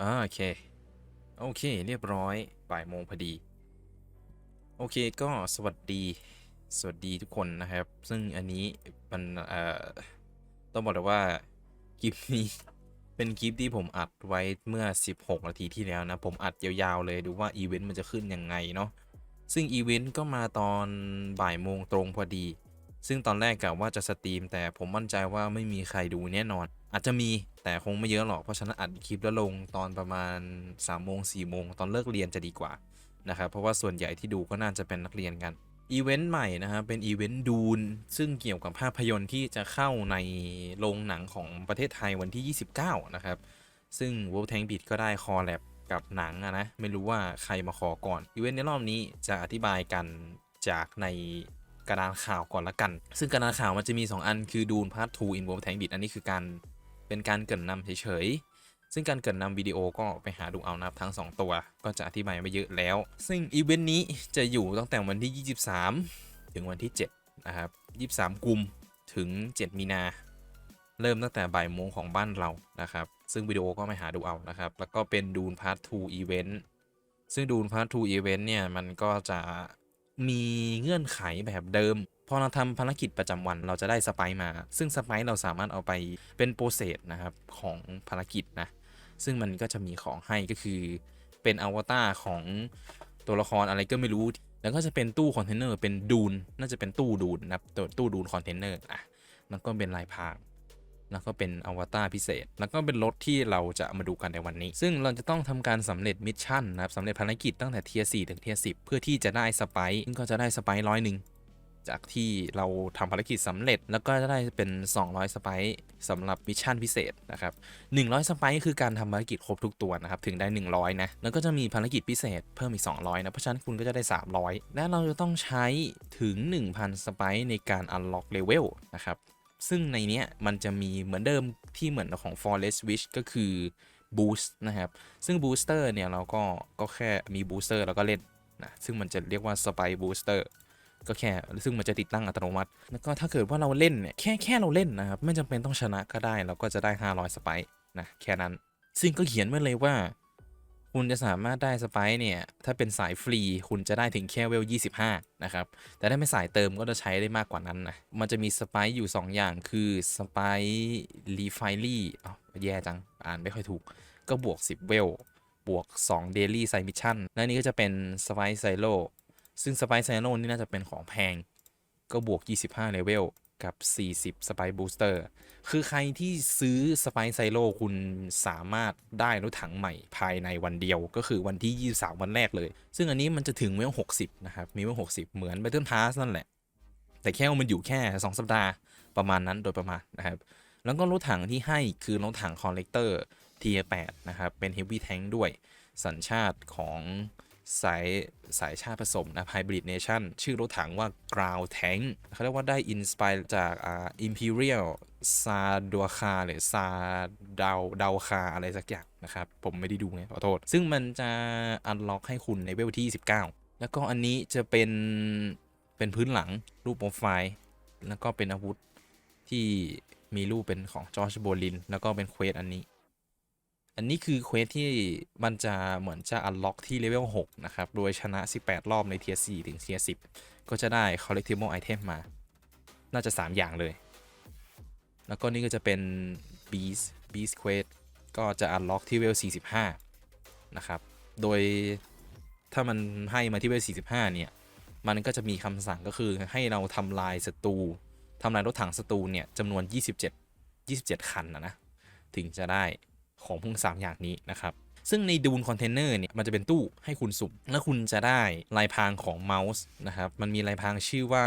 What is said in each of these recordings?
โอเค โอเค เรียบร้อยบ่ายโมงพอดี โอเคก็สวัสดี สวัสดีทุกคนนะครับ ซึ่งอันนี้มันเอ่อต้องบอกเลยว่าคลิปนี้เป็นคลิปที่ผมอัดไว้เมื่อ 16 นาทีที่แล้วนะ ผมอัดยาวๆเลยดูว่าอีเวนต์มันจะขึ้นยังไงเนาะ ซึ่งอีเวนต์ก็มาตอนบ่ายโมงตรงพอดี ซึ่งตอนแรกกะว่าจะสตรีม แต่ผมมั่นใจว่าไม่มีใครดูแน่นอน อาจจะมีแต่คงไม่เยอะหรอกเพราะฉะนั้นอัดคลิปแล้วลงตอนประมาณ3โมง4โมงตอนเลิกเรียนจะดีกว่านะครับเพราะว่าส่วนใหญ่ที่ดูก็น่าจะเป็นนักเรียนกันอีเวนต์ใหม่นะครับเป็นอีเวนต์ดูนซึ่งเกี่ยวกับภาพยนตร์ที่จะเข้าในโรงหนังของประเทศไทยวันที่ 29 นะครับ ซึ่ง World Tank Beat ก็ได้คอแลบกับหนังอะนะ ไม่รู้ว่าใครมาขอก่อน อีเวนต์ในรอบนี้จะอธิบายกันจากในกระดานข่าวก่อนละกัน ซึ่งกระดานข่าวมันจะมี 2 อันคือดูนพาร์ท2 in World Tank Beat อันนี้คือการ เป็นการเกินนำเฉยๆ ซึ่งการเกินนำวิดีโอก็ไปหาดูเอานะครับทั้ง 2 ตัวก็จะอธิบายไปเยอะแล้ว ซึ่งอีเวนต์นี้จะอยู่ตั้งแต่วันที่ 23 ถึงวันที่ 7 นะครับ 23 กุมถึง 7 มีนาเริ่มตั้งแต่บ่ายโมงของบ้านเรานะครับ ซึ่งวิดีโอก็ไปหาดูเอานะครับ แล้วก็เป็นดูนพาร์ท2อีเวนต์ ซึ่งดูนพาร์ท2อีเวนต์เนี่ย มันก็จะมีเงื่อนไขแบบเดิม พอเราทำภารกิจประจำวันเราจะได้สไปซ์มา ซึ่งสไปซ์เราสามารถเอาไปเป็นโปรเซสนะครับของภารกิจนะ ซึ่งมันก็จะมีของให้ก็คือเป็นอวตารของตัวละครอะไรก็ไม่รู้ แล้วก็จะเป็นตู้คอนเทนเนอร์เป็นดูน น่าจะเป็นตู้ดูนนะครับตัวตู้ดูนคอนเทนเนอร์อะแล้วก็เป็นลายพรางแล้วก็เป็นอวตารพิเศษ แล้วก็เป็นรถที่เราจะมาดูกันในวันนี้ ซึ่งเราจะต้องทำการสำเร็จมิชชั่นนะครับสำเร็จภารกิจตั้งแต่เทียร์4ถึงเทียร์10เพื่อที่จะได้สไปซ์ซึ่งก็จะได้สไปซ์ร้อยหนึ่ง จากที่เราทำภารกิจสำเร็จแล้วก็จะได้เป็น 200 สไปซ์สำหรับมิชชั่นพิเศษนะครับ 100 สไปซ์คือการทำภารกิจครบทุกตัวนะครับ ถึงได้ 100 นะ แล้วก็จะมีภารกิจพิเศษเพิ่มอีก 200 นะ เพราะฉะนั้นคุณก็จะได้ 300 และเราจะต้องใช้ถึง 1,000 สไปซ์ในการ unlock level นะครับ ซึ่งในเนี้ยมันจะมีเหมือนเดิมที่เหมือนของ Forest Wish ก็คือ Boost นะครับ ซึ่ง Booster เนี่ยเราก็ก็แค่มี Booster แล้วก็เล่นนะ ซึ่งมันจะเรียกว่า Spy Booster ก็แค่ซึ่งมันจะติดตั้งอัตโนมัติ แล้วก็ถ้าเกิดว่าเราเล่นเนี่ยแค่แค่เราเล่นนะครับไม่จำเป็นต้องชนะก็ได้ เราก็จะได้ 500 สไปซ์นะแค่นั้น ซึ่งก็เขียนไว้เลยว่า คุณจะสามารถได้สไปซ์เนี่ยถ้าเป็นสายฟรีคุณจะได้ถึงแค่เวล 25 นะครับ แต่ถ้าเป็นสายเติมก็จะใช้ได้มากกว่านั้นนะมันจะมีสไปซ์อยู่ 2 อย่างคือสไปซ์รีไฟลี่อ๋อแย่จังอ่านไม่ค่อยถูก ก็บวก 10 เวลบวก 2 Daily Side Mission และนี่ก็จะเป็นสไปซ์ไซโล ซึ่งสไปซ์ไซโลนี่น่าจะเป็นของแพง ก็บวก 25เลเวลกับ 40 สไปบูสเตอร์ คือใครที่ซื้อสไปซ์ไซโลคุณสามารถได้รถถังใหม่ภายในวันเดียวก็คือวันที่ 23 วันแรกเลย ซึ่งอันนี้มันจะถึงเวล60 นะครับ มีเวล60 เหมือน Battle Pass นั่นแหละ แต่แค่มันอยู่แค่ 2 สัปดาห์ประมาณนั้นโดยประมาณนะครับ แล้วก็รถถังที่ให้คือรถถังคอลเลกเตอร์เทีย8นะครับ เป็น Heavy Tank ด้วยสัญชาติของ สายสายชาติผสมนะ Hybrid Nation ชื่อรถถังว่า Ground Tank เขาเรียกว่าได้อินสปายจากอ่า Imperial ซาดัวคาหรือซาดาวดาวคาอะไรสักอย่างนะครับ ผมไม่ได้ดูไงขอโทษ ซึ่งมันจะอันล็อกให้คุณในเวลที่ 19 แล้วก็อันนี้จะเป็นเป็นพื้นหลังรูปโปรไฟล์ แล้วก็เป็นอาวุธที่มีรูปเป็นของจอร์จโบลิน แล้วก็เป็นเควสอันนี้ อันนี้คือเควสที่มันจะเหมือนจะอันล็อกที่เลเวล6นะครับ โดยชนะ 18 รอบในเทียร์4ถึงเทียร์10 ก็จะได้ collectible item มา น่าจะ 3 อย่างเลย แล้วก็นี่ก็จะเป็น beast beast quest ก็จะอันล็อกที่เลเวล45 นะครับ โดยถ้ามันให้มาที่เลเวล45 เนี่ย มันก็จะมีคำสั่งก็คือให้เราทำลายศัตรูทำลายรถถังศัตรูเนี่ยจำนวน 27 27 คันนะนะ ถึงจะได้ ของพวกสามอย่างนี้นะครับซึ่งในดูนคอนเทนเนอร์เนี่ยมันจะเป็นตู้ให้คุณสุ่ม แล้วคุณจะได้ลายพรางของเมาส์นะครับมันมีลายพรางชื่อว่า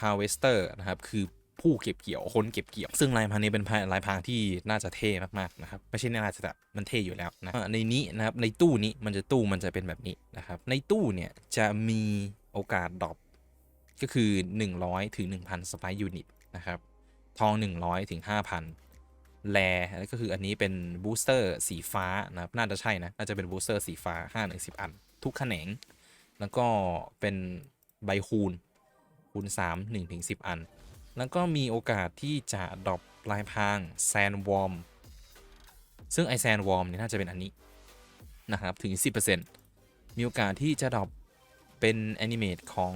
harvester นะครับคือผู้เก็บเกี่ยวคนเก็บเกี่ยว ซึ่งลายพรางนี้เป็นลายพรางที่น่าจะเท่มากๆนะครับไม่ใช่น่าจะแต่มันเท่อยู่แล้วนะในนี้นะครับในตู้นี้มันจะตู้มันจะเป็นแบบนี้นะครับในตู้เนี่ยจะมีโอกาสดรอปก็คือ 100 ถึง 1,000สไปยูนิตนะครับทอง 100 ถึง 5,000 แลก็คืออันนี้เป็นบูสเตอร์สีฟ้านะครับน่าจะใช่นะน่าจะเป็นบูสเตอร์สีฟ้า5ถึง10 อัน ทุกแขนง แล้วก็เป็นใบคูณคูณ 3 1ถึง10 อัน แล้วก็มีโอกาสที่จะดรอปลายพางแซนวอร์มซึ่งไอแซนวอร์มเนี่ยน่าจะเป็นอันนี้นะครับถึง 10%มีโอกาสที่จะดรอปเป็นแอนิเมตของ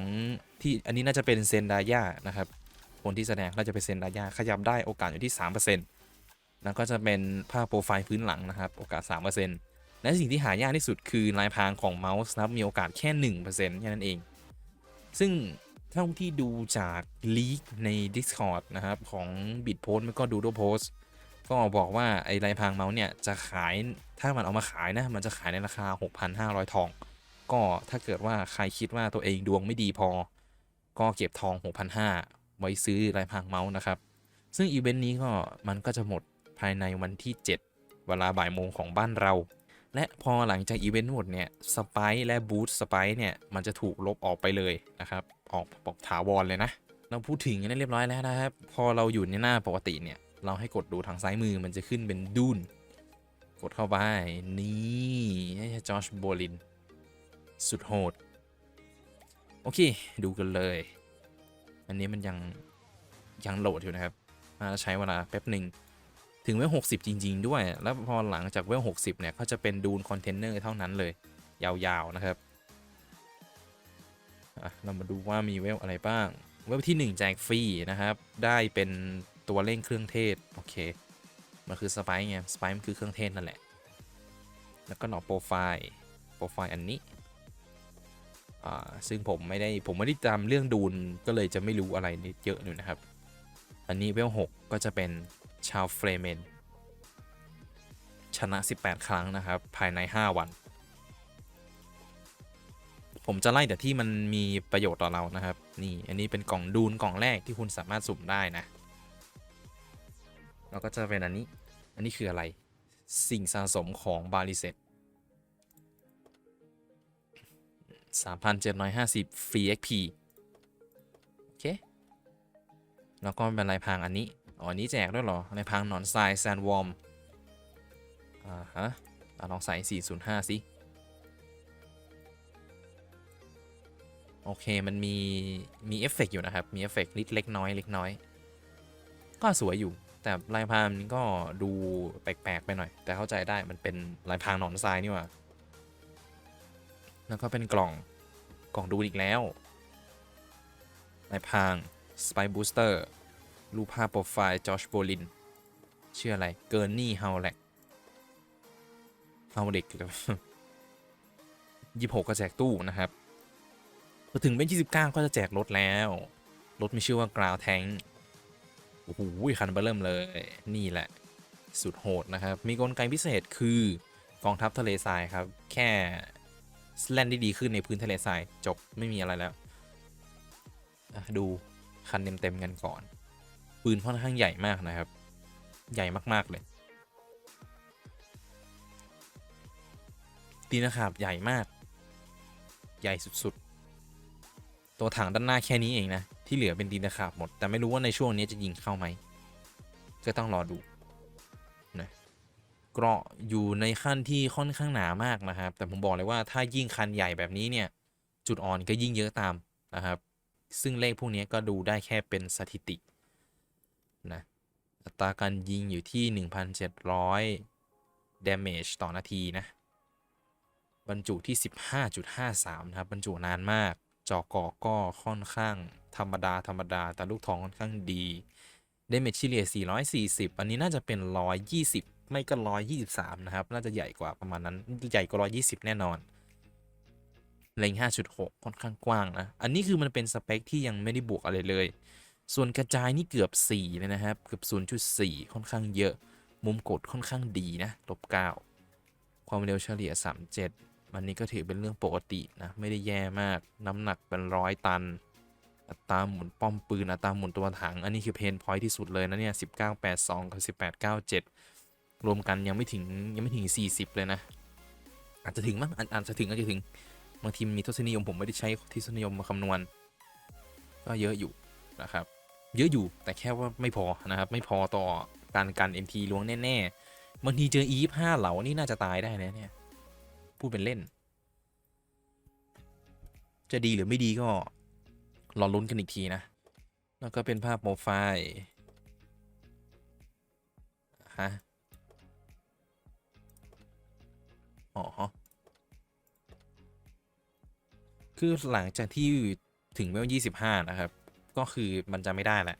ที่อันนี้น่าจะเป็นเซนดาย่านะครับคนที่แสดงน่าจะเป็นเซนดายาขยับได้โอกาสอยู่ที่ 3% แล้วก็จะเป็นภาพโปรไฟล์พื้นหลังนะครับ โอกาส 3%และสิ่งที่หายากที่สุดคือลายพรางของเมาส์นะครับมีโอกาสแค่ 1%แค่นั้นเอง ซึ่งเท่าที่ดูจากลีกใน Discord นะครับ ของ Bitpost แล้วก็ Doodle Post ก็บอกว่า ไอ้ลายพรางเมาส์เนี่ย จะขายถ้ามันเอามาขายนะ มันจะขายในราคา 6,500 ทอง ก็ถ้าเกิดว่าใครคิดว่าตัวเองดวงไม่ดีพอ ก็เก็บทอง 6,500 ไว้ซื้อลายพรางเมาส์นะครับ ซึ่งอีเวนต์นี้ก็มันก็จะหมด ภายในวันที่ 7 เวลาบ่ายโมงของบ้านเรา และพอหลังจากอีเวนต์หมดเนี่ยสไปและบูธสไปเนี่ยมันจะถูกลบออกไปเลยนะครับ ออกปอกถาวรเลยนะ เราพูดถึงกันได้เรียบร้อยแล้วนะครับ พอเราอยู่ในหน้าปกติเนี่ยเราให้กดดูทางซ้ายมือมันจะขึ้นเป็นดูนกดเข้าไป นี่ให้จอชโบลิน สุดโหด โอเค ดูกันเลย อันนี้มันยัง ยังโหลดอยู่นะครับน่าจะใช้เวลาแป๊บหนึ่ง ถึงเวล60 จริง ๆ ด้วย แล้วพอหลังจากเวล60 เนี่ย ก็จะเป็นดูนคอนเทนเนอร์เท่านั้นเลย ยาวๆ นะครับ เรามาดูว่ามีเวลอะไรบ้าง เวลที่ 1 แจกฟรีนะครับ ได้เป็นตัวเร่งเครื่องเทศ โอเค มันคือสไปซ์ไง สไปซ์มันคือเครื่องเทศนั่นแหละ แล้วก็หนอโปรไฟล์ โปรไฟล์อันนี้อ่าซึ่งผมไม่ได้ผมไม่ได้ตามเรื่องดูนก็เลยจะไม่รู้อะไรเยอะอยู่นะครับ อันนี้เวล6ก็จะเป็น ชาวเฟรเมน ชนะ 18 ครั้งนะครับ ภายใน 5 วัน ผมจะไล่แต่ที่มันมีประโยชน์ต่อเรานะครับ นี่ อันนี้เป็นกล่องดูนกล่องแรกที่คุณสามารถสุ่มได้นะ แล้วก็จะเป็นอันนี้ อันนี้คืออะไร สิ่งสะสมของบาริเซต3,750ฟรี XP โอเค แล้วก็เป็นลายพรางอันนี้ อ๋อนี้แจกด้วยเหรอลายพรางหนอนทรายแซนวอร์มอ่าฮะลองใส่ 405 สิ โอเค มันมี มีเอฟเฟกต์อยู่นะครับ มีเอฟเฟกต์นิดเล็กน้อยเล็กน้อย ก็สวยอยู่ แต่ลายพรางมันก็ดูแปลก ๆ ไปหน่อย แต่เข้าใจได้มันเป็นลายพรางหนอนทรายนี่ว่า แล้วก็เป็นกล่อง กล่องดูอีกแล้วลายพรางสไปบูสเตอร์ รูปภาพโปรไฟล์จอชโบลินชื่ออะไรเกิร์นี่เฮาแลกเฮาเด็กเลยยี่หกก็แจกตู้นะครับพอถึงเป็น29ก็จะแจกรถแล้ว รถมีชื่อว่ากราวแทงโอ้โหคันเบอร์เริ่มเลย นี่แหละ สุดโหดนะครับ มีกลไกพิเศษคือกองทัพทะเลทรายครับ แค่แลนได้ดีขึ้นในพื้นทะเลทรายจบไม่มีอะไรแล้ว ดูคันเต็มๆกันก่อน ปืนค่อนข้างใหญ่มากนะครับ ใหญ่มาก ๆ เลย ตีนะครับใหญ่มาก ใหญ่สุด ๆ ตัวถังด้านหน้าแค่นี้เองนะ ที่เหลือเป็นตีนขาบหมด แต่ไม่รู้ว่าในช่วงนี้จะยิงเข้าไหม ก็ต้องรอดูนะเกราะอยู่ในขั้นที่ค่อนข้างหนามากนะครับ แต่ผมบอกเลยว่าถ้ายิ่งคันใหญ่แบบนี้เนี่ย จุดอ่อนก็ยิ่งเยอะตามนะครับ ซึ่งเลขพวกนี้ก็ดูได้แค่เป็นสถิติ นะอัตราการยิงอยู่ที่ 1,700 damage ต่อนาทีนะ บรรจุที่ 15.53 นะครับ บรรจุนานมาก จอกอก็ค่อนข้างธรรมดา ธรรมดา แต่ลูกทองค่อนข้างดี damage เฉลี่ย440 อันนี้น่าจะเป็น 120 ไม่ก็ 123 นะครับ น่าจะใหญ่กว่าประมาณนั้น ใหญ่กว่า 120 แน่นอนเล็ง5.6 ค่อนข้างกว้างนะ อันนี้คือมันเป็นสเปคที่ยังไม่ได้บวกอะไรเลย ส่วนกระจายนี่เกือบ4เลยนะครับ เกือบ 0.4 ค่อนข้างเยอะ มุมกดค่อนข้างดีนะลบ9ความเร็วเฉลี่ย 37 มันนี้ก็ถือเป็นเรื่องปกตินะ ไม่ได้แย่มาก น้ำหนักเป็นร้อยตัน อัตราหมุนป้อมปืน อัตราหมุนตัวถัง อันนี้คือเพนพอยที่สุดเลยนะเนี่ย 1982 กับ 1897 รวมกันยังไม่ถึงยังไม่ถึง 40 เลยนะ อาจจะถึงมั้งอาจอาจจะถึงอาจจะถึง บางทีมมีทศนิยมผมไม่ได้ใช้ทศนิยมมาคำนวณ ก็เยอะอยู่นะครับ เยอะอยู่แต่แค่ว่าไม่พอนะครับ ไม่พอต่อการกัน MT ล้วงแน่ๆบางทีเจอ E25 เหล่านี่น่าจะตายได้นะเนี่ย พูดเป็นเล่น จะดีหรือไม่ดีก็รอลุ้นกันอีกทีนะ แล้วก็เป็นภาพโปรไฟล์ฮะอ๋อคือหลังจากที่ถึงเวล25 นะครับ ก็คือมันจะไม่ได้แหละ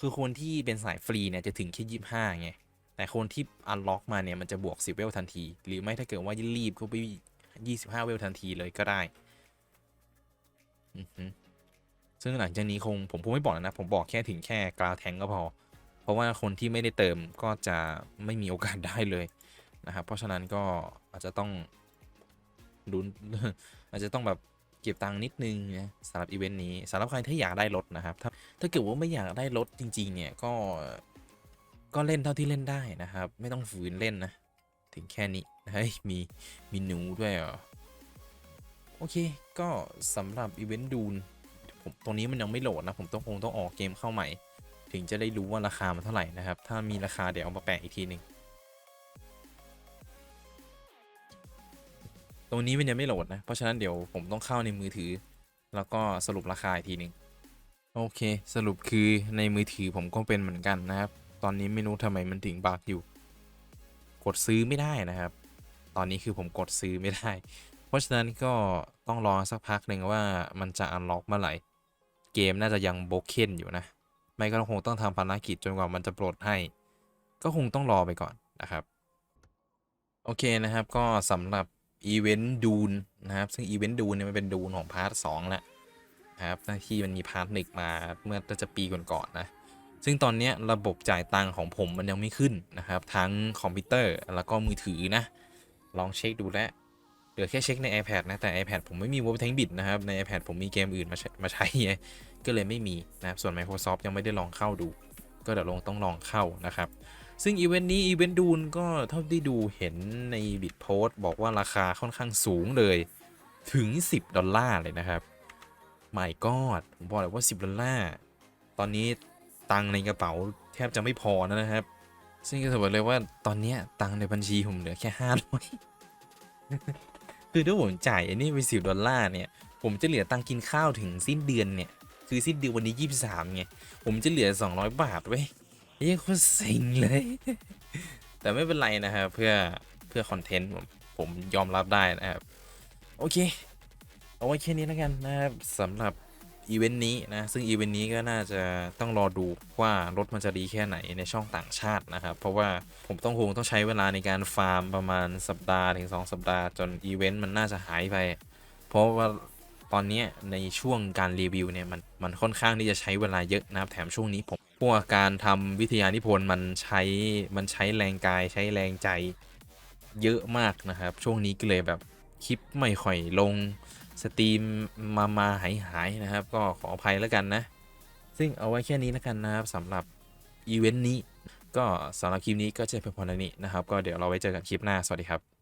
คือคนที่เป็นสายฟรีเนี่ยจะถึงแค่25ไง แต่คนที่อันล็อกมาเนี่ยมันจะบวก10เวลทันที หรือไม่ถ้าเกิดว่ารีบก็ไป25เวลทันทีเลยก็ได้ซึ่งหลังจากนี้คงผมคงไม่บอกแล้วนะ ผมบอกแค่ถึงแค่กราวแทงก็พอ เพราะว่าคนที่ไม่ได้เติมก็จะไม่มีโอกาสได้เลยนะครับ เพราะฉะนั้นก็อาจจะต้องลุ้นอาจจะต้องแบบ เก็บตังค์นิดนึงนะสำหรับอีเวนต์นี้สำหรับใครที่อยากได้รถนะครับ ถ้าถ้าเกิดว่าไม่อยากได้รถจริง ๆ เนี่ยก็ก็เล่นเท่าที่เล่นได้นะครับ ไม่ต้องฝืนเล่นนะ ถึงแค่นี้เฮ้ยมีมีหนูด้วยเหรอโอเค ก็สำหรับอีเวนต์ดูนผมตรงนี้มันยังไม่โหลดนะ ผมต้องคงต้องออกเกมเข้าใหม่ ถึงจะได้รู้ว่าราคามันเท่าไหร่นะครับ ถ้ามีราคาเดี๋ยวเอามาแปะอีกทีหนึ่ง ตรงนี้มันยังไม่โหลดนะ เพราะฉะนั้นเดี๋ยวผมต้องเข้าในมือถือ แล้วก็สรุปราคาอีกทีหนึ่งโอเค สรุปคือในมือถือผมก็เป็นเหมือนกันนะครับ ตอนนี้ไม่รู้ทำไมมันถึงบักอยู่ กดซื้อไม่ได้นะครับ ตอนนี้คือผมกดซื้อไม่ได้ เพราะฉะนั้นก็ต้องรอสักพักหนึ่งว่ามันจะอันล็อกเมื่อไหร่ เกมน่าจะยังโบกเคนอยู่นะ ไม่ก็คงต้องทำภารกิจจนกว่ามันจะปลดให้ ก็คงต้องรอไปก่อนนะครับ โอเคนะครับก็สำหรับ อีเวนต์ดูนนะครับ ซึ่งอีเวนต์ดูนเนี่ยมันเป็นดูนของพาร์ทสองแล้วนะครับหน้าที่มันมีพาร์ทหนึ่งมาเมื่อจะปีก่อนๆนะซึ่งตอนนี้ระบบจ่ายตังค์ของผมมันยังไม่ขึ้นนะครับ ทั้งคอมพิวเตอร์แล้วก็มือถือนะ ลองเช็คดูแลเหลือแค่เช็คใน iPad นะแต่ iPad ผมไม่มี w o r d Tank Bit นะครับ ใน iPad ผมมีเกมอื่นมาใช้มาใช้ก็เลยไม่มีนะครับส่วน Microsoft ยังไม่ได้ลองเข้าดู ก็เดี๋ยวลงต้องลองเข้านะครับ ซึ่งอีเวนต์นี้อีเวนต์ดูนก็เท่าที่ดูเห็นในบิดโพสบอกว่าราคาค่อนข้างสูงเลยถึง 10 ดอลลาร์เลยนะครับไม่กอดผมบอกเลยว่า 10 ดอลลาร์ ตอนนี้ตังในกระเป๋าแทบจะไม่พอนะครับ ซึ่งก็จะบอกเลยว่าตอนนี้ตังในบัญชีผมเหลือแค่ห้าร้อยคือถ้าผมจ่ายอันนี้ไปสิบดอลลาร์เนี่ย ผมจะเหลือตังกินข้าวถึงสิ้นเดือนเนี่ย คือสิ้นเดือนวันนี้ยี่สิบสามไง ผมจะเหลือสองร้อยบาทเว้ ยเฮ้ยโคตรเซ็งเลย แต่ไม่เป็นไรนะครับเพื่อเพื่อคอนเทนต์ผมผมยอมรับได้นะครับ โอเค เอาไว้แค่นี้แล้วกันนะครับสำหรับอีเวนต์นี้นะ ซึ่งอีเวนต์นี้ก็น่าจะต้องรอดูว่ารถมันจะดีแค่ไหนในช่องต่างชาตินะครับ เพราะว่าผมต้องคงต้องใช้เวลาในการฟาร์มประมาณสัปดาห์ถึง 2 สัปดาห์จนอีเวนต์มันน่าจะหายไป เพราะว่าตอนนี้ในช่วงการรีวิวเนี่ยมันมันค่อนข้างที่จะใช้เวลาเยอะนะครับแถมช่วงนี้ผม พวกการทำวิทยานิพนธ์มันใช้มันใช้แรงกายใช้แรงใจเยอะมากนะครับ ช่วงนี้ก็เลยแบบคลิปไม่ค่อยลงสตรีมมามาหายหายนะครับ ก็ขออภัยแล้วกันนะ ซึ่งเอาไว้แค่นี้แล้วกันนะครับสำหรับอีเวนต์นี้ ก็สำหรับคลิปนี้ก็จะเป็นพอนี้นะครับ ก็เดี๋ยวเราไว้เจอกันคลิปหน้า สวัสดีครับ